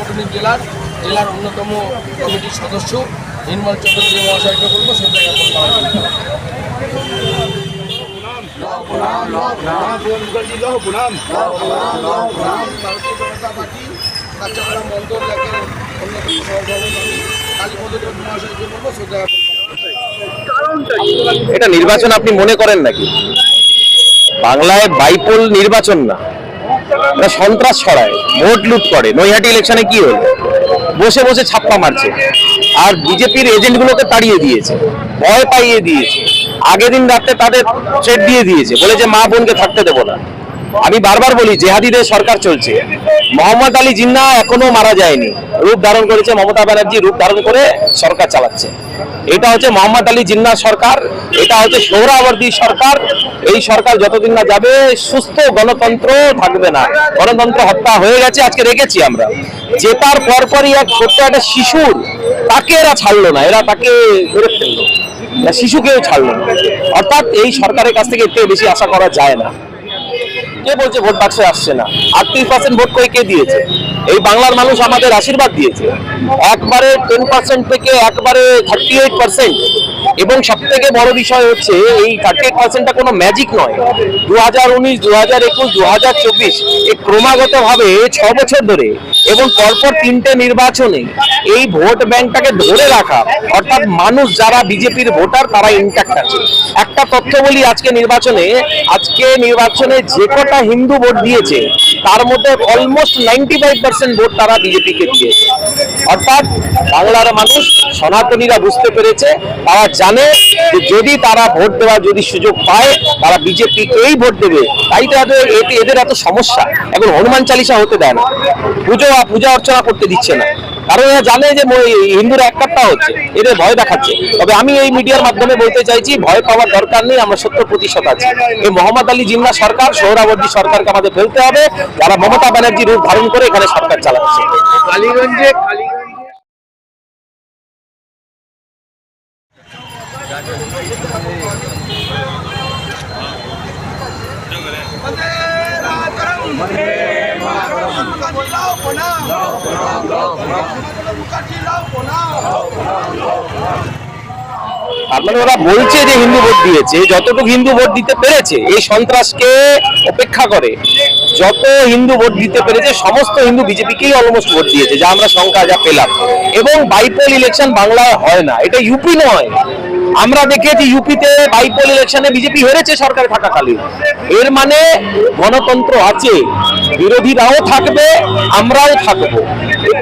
বাংলার অন্যতম কমিটির সদস্য নির্মল চৌধুরী মহাশয়কে বলব জ্ঞাপন এটা নির্বাচন আপনি মনে করেন নাকি? বাংলায় বাইপোল নির্বাচন না। এটা সন্ত্রাস ছড়ায়, ভোট লুট করে। নৈহাটি ইলেকশনে কি হলো? বসে বসে ছাপ্পা মারছে। আর বিজেপির এজেন্টগুলোকে তাড়িয়ে দিয়েছে, ভয় পাইয়ে দিয়েছে। আগের দিন রাত্রে তাদের থ্রেট দিয়ে দিয়েছে, বলে যে মা বোনকে থাকতে দেবো না। আমি বারবার বলি, জেহাদিদের সরকার চলছে। মোহাম্মদ আলী জিন্না এখনও মারা যায়নি। রূপ ধারণ করেছে মমতা ব্যানার্জি, রূপ ধারণ করে সরকার চালাচ্ছে। এটা হচ্ছে মোহাম্মদ আলী জিন্নার সরকার, এটা হচ্ছে সৌরাবর্দী সরকার এই সরকার যতদিন না যাবে, সুস্থ গণতন্ত্র থাকবে না। গণতন্ত্র হত্যা হয়ে গেছে, আজকে রেখেছি আমরা। জেতার পরপরই এক ছোট্ট একটা শিশুর তাকে এরা ছাড়লো না, এরা তাকে ধরে ফেলল। শিশুকেও ছাড়লো না। অর্থাৎ এই সরকারের কাছ থেকে এতে বেশি আশা করা যায় না। কে বলছে ভোট বাক্সে আসছে না? আটত্রিশ পার্সেন্ট ভোট করে কে দিয়েছে? এই বাংলার মানুষ আমাদের আশীর্বাদ দিয়েছে। একবারে টেন পার্সেন্ট থেকে একবারে থার্টি এইট পার্সেন্ট এবং সব থেকে বড় বিষয় হচ্ছে, এই থার্টি এইট পার্সেন্টটা কোনো ম্যাজিক নয়। দু হাজার উনিশ দু হাজার একুশ দু হাজার চব্বিশ এই ক্রমাগতভাবে ছ বছর ধরে এবং পরপর তিনটে নির্বাচনে এই ভোট ব্যাংকটাকে ধরে রাখা, অর্থাৎ মানুষ যারা বিজেপির ভোটার তারা ইন্ট্যাক্ট আছে। একটা তথ্য বলি আজকে নির্বাচনে আজকে নির্বাচনে যে কটা হিন্দু ভোট দিয়েছে, তার মধ্যে almost ninety five percent vote তারা বিজেপিকে দিয়েছে। অর্থাৎ বাংলার মানুষ, সনাতনীরা বুঝতে পেরেছে, তারা জানে যদি তারা ভোট দেওয়ার যদি সুযোগ পায়, তারা বিজেপিকেই ভোট দেবে। তাই তো এদের এতে- এদের এত সমস্যা। এখন হনুমান চালিসা হতে দেয় না। পুজো পূজা অর্চনা করতে দিচ্ছে না। কারণ এরা জানে যে হিন্দুরা একটা হচ্ছে, এদের ভয় দেখাচ্ছে। তবে আমি এই মিডিয়ার মাধ্যমে বলতে চাইছি, ভয় পাওয়ার দরকার নেই, আমরা সত্তর প্রতিশত আছি। এই মোহাম্মদ আলী জিন্না সরকার সৌরাবর্দী সরকারকে আমাদের ফেলতে হবে, যারা মমতা ব্যানার্জি রূপ ধারণ করে এখানে সরকার চালাচ্ছে। কালীগঞ্জে কালীগঞ্জে মানে ওরা বলছে যে হিন্দু ভোট দিয়েছে, যতটুকু হিন্দু ভোট দিতে পেরেছে, এই সন্ত্রাসকে উপেক্ষা করে। যত হিন্দু ভোট দিতে পেরেছে, সমস্ত হিন্দু বিজেপিকেই অলমোস্ট ভোট দিয়েছে, যা আমরা সংখ্যা যা পেলাম। এবং বাইপোল ইলেকশন বাংলায় হয় না, এটা ইউপি নয়। আমরা দেখেছি ইউপিতে বাইপোল ইলেকশনে বিজেপি হেরেছে সরকারে থাকাকালীন। এর মানে গণতন্ত্র আছে, বিরোধীরাও থাকবে, আমরাও থাকব।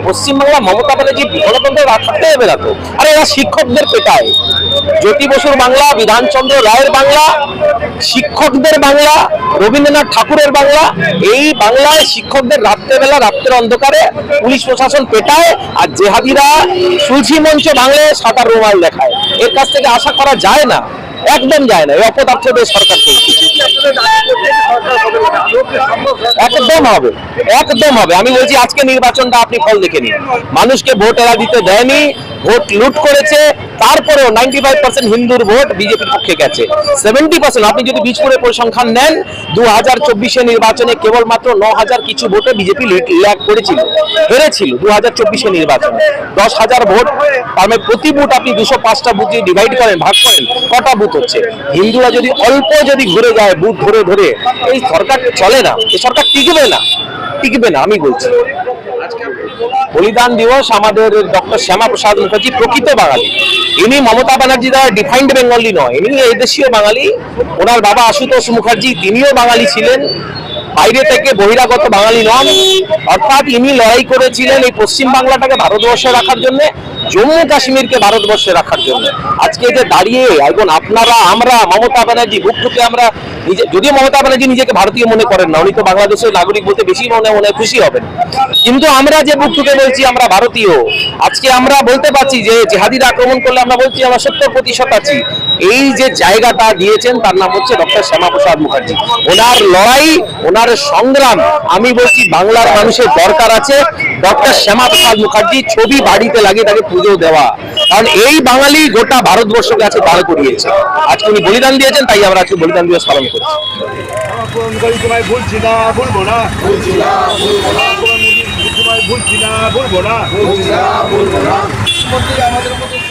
পশ্চিমবাংলা মমতা ব্যানার্জি গণতন্ত্র রাখতে হবে না তো। আরে এরা শিক্ষকদের পেটায়। জ্যোতি বসুর বাংলা, বিধানচন্দ্র রায়ের বাংলা, শিক্ষকদের বাংলা, রবীন্দ্রনাথ ঠাকুরের বাংলা, এই বাংলায় শিক্ষকদের রাত্রেবেলা, রাত্রের অন্ধকারে পুলিশ প্রশাসন পেটায় আর জেহাদিরা সুলছি মঞ্চ বাংলায় সাঁতার রুমাল দেখায়। এর কাছ থেকে আশা করা যায় না, একদম যায় না। এই অপদার্থদের সরকার একদম হবে একদম হবে। আমি বলছি, আজকে নির্বাচনটা আপনি ফল দেখে নিন। মানুষকে ভোট এরা দিতে দেয়নি ভোট লুট করেছে, তারপরেও নাইনটি ফাইভ পার্সেন্ট হিন্দুর ভোট বিজেপির পক্ষে গেছে। সেভেন্টি পার্সেন্ট আপনি যদি বীজপুরের পরিসংখ্যান নেন দু হাজার চব্বিশে নির্বাচনে কেবলমাত্র ন হাজার কিছু ভোটে বিজেপি ল্যাগ করেছিল, হেরেছিল দু হাজার চব্বিশে নির্বাচনে। দশ হাজার ভোট, তার মানে প্রতি বুথ আপনি দুশো পাঁচটা বুথ যদি ডিভাইড করেন, ভাগ করেন, কটা বুথ হচ্ছে? হিন্দুরা যদি অল্প যদি ঘুরে যায় বুথ ধরে ধরে, এই সরকার চলে না, এই সরকার টিকবে না টিকবে না, আমি বলছি। বলিদান দিবস আমাদের ডক্টর শ্যামা প্রসাদ মুখার্জি, প্রকৃত বাঙালি। ইনি মমতা ব্যানার্জি দ্বারা ডিফাইন্ড বেঙ্গলি নয়, ইনি এদেশীয় বাঙালি। ওনার বাবা আশুতোষ মুখার্জি, তিনিও বাঙালি ছিলেন। বাইরে থেকে বহিরাগত বাঙালি নন। অর্থাৎ ইনি লড়াই করেছিলেন এই পশ্চিম বাংলাটাকে ভারতবর্ষে রাখার জন্য, জম্মু কাশ্মীরকে ভারতবর্ষে রাখার জন্য। আজকে যে দাঁড়িয়ে এখন আপনারা, আমরা, মমতা ব্যানার্জি বুক টুকে আমরা নিজে, যদিও মমতা ব্যানার্জি নিজেকে ভারতীয় মনে করেন না, উনি তো বাংলাদেশের নাগরিক বলতে বেশি মনে মনে খুশি হবেন। কিন্তু আমরা যে বুক টুকে বলছি, আমরা ভারতীয়। আজকে আমরা বলতে পারছি যে জেহাদিরা আক্রমণ করলে আমরা বলছি, আমরা সত্তর প্রতিশত আছি। এই যে জায়গাটা দিয়েছেন, তার নাম হচ্ছে ডক্টর শ্যামাপ্রসাদ মুখার্জি। ওনার লড়াই, ওনার সংগ্রাম, আমি বলছি বাংলার মানুষের দরকার আছে। ডক্টর শ্যামাপ্রসাদ মুখার্জি ছবি বাড়িতে লাগিয়ে তাকে পুজো দেওয়া। কারণ এই বাঙালি গোটা ভারতবর্ষকে আছে দাঁড় করিয়েছে। আজকে উনি বলিদান দিয়েছেন, তাই আমরা আজকে বলিদান দিবস পালন করছি। আমাদের